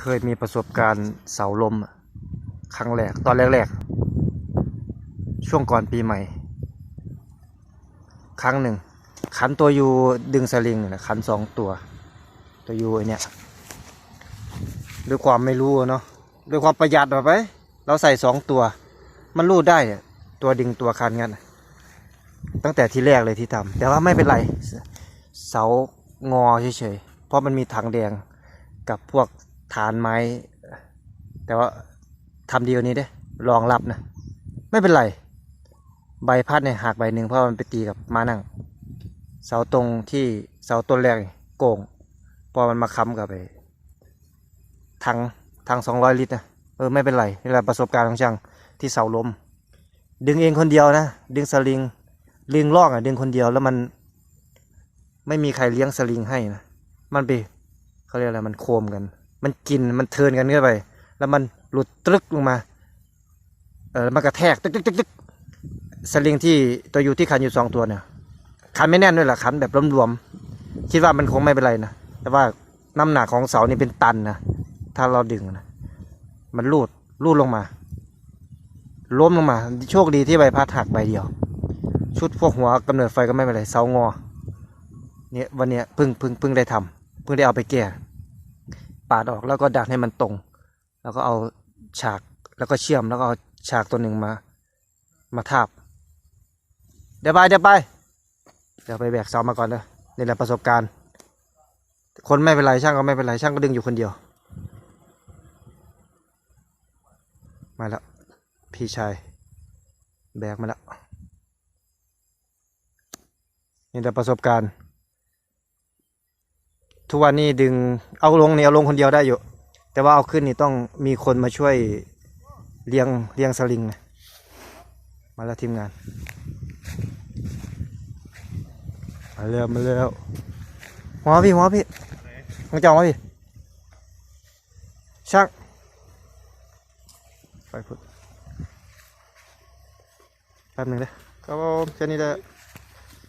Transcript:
เคยมีประสบการณ์เสาลมครั้งแรก ตอนแรกๆ ช่วงก่อนปีใหม่ ครั้งหนึ่ง ขันตัวยูดึงสลิงนี่แหละขันสองตัว ตัวยูไอเนี่ยด้วยความไม่รู้เนาะด้วยความประหยัดเอาไป เราใส่สองตัว มันรูดได้ตัวดึงตัวคันงั้นตั้งแต่ที่แรกเลยที่ทำแต่ว่าไม่เป็นไร เสางอเฉยๆเพราะมันมีถังแดงกับพวกานไม้ แต่ว่าทำดีกว่านี้เด้รองรับนะไม่เป็นไร ใบพัดเนี่ยหักใบหนึ่งเพราะมันไปตีกับม้านั่ง เสาตรงที่เสาต้นแรกโก่งพอมันมาค้ำกับไปถังถังสองร้อยลิตรนะเออไม่เป็นไรนี่แหละประสบการณ์ของช่างที่เสาล้มดึงเองคนเดียวนะ ดึงสลิงลิงลอกอะดึงคนเดียวแล้วมัน ไม่มีใครเลี้ยงสลิงให้นะมันไปเขาเรียกอะไรมันโคมกัน มันกินมันเทินกันเข้าไป แล้วมันหลุดตรึกลงมา เออมันกระแทกตึกตึกตึกตึกสลิงที่ตัวอยู่ที่คันอยู่สองตัวเนี่ยคันไม่แน่นด้วยล่ะคันแบบรวมๆคิดว่ามันคงไม่เป็นไรนะแต่ว่าน้ำหนักของเสานี่เป็นตันนะถ้าเราดึงนะมันรูดรูดลงมาล้มลงมา โชคดีที่ใบพัดหักใบเดียว ชุดพวกหัวกำเนิดไฟก็ไม่เป็นไรเสางอเนี่ยวันเนี้ยพิ่งพิ่งพิ่งได้ทำเพิ่งได้เอาไปแก้ ปาดออกแล้วก็ดัดให้มันตรง แล้วก็เอาฉากแล้วก็เชื่อมแล้วก็เอาฉากตัวหนึ่งมา มาทาบ เดี๋ยวไปเดี๋ยวไป เดี๋ยวไปแบกเสามาก่อนเด้อนี่แหละประสบการณ์ คนไม่เป็นไรช่างก็ไม่เป็นไรช่างก็ดึงอยู่คนเดียว มาแล้วพี่ชายแบกมาแล้วนี่แหละประสบการณ์ ทุกวันนี้ดึงเอาลงนี่เอาลงคนเดียวได้อยู่ แต่ว่าเอาขึ้นนี่ต้องมีคนมาช่วยเลี้ยงเลี้ยงสลิงนะมาแล้วทีมงาน มาเร็วมาเร็วหัวพี่หัวพี่มึงจะเอาหัวพี่ช่างไปพุดแป๊บหนึ่งเลยครับผมแค่นี้แหละ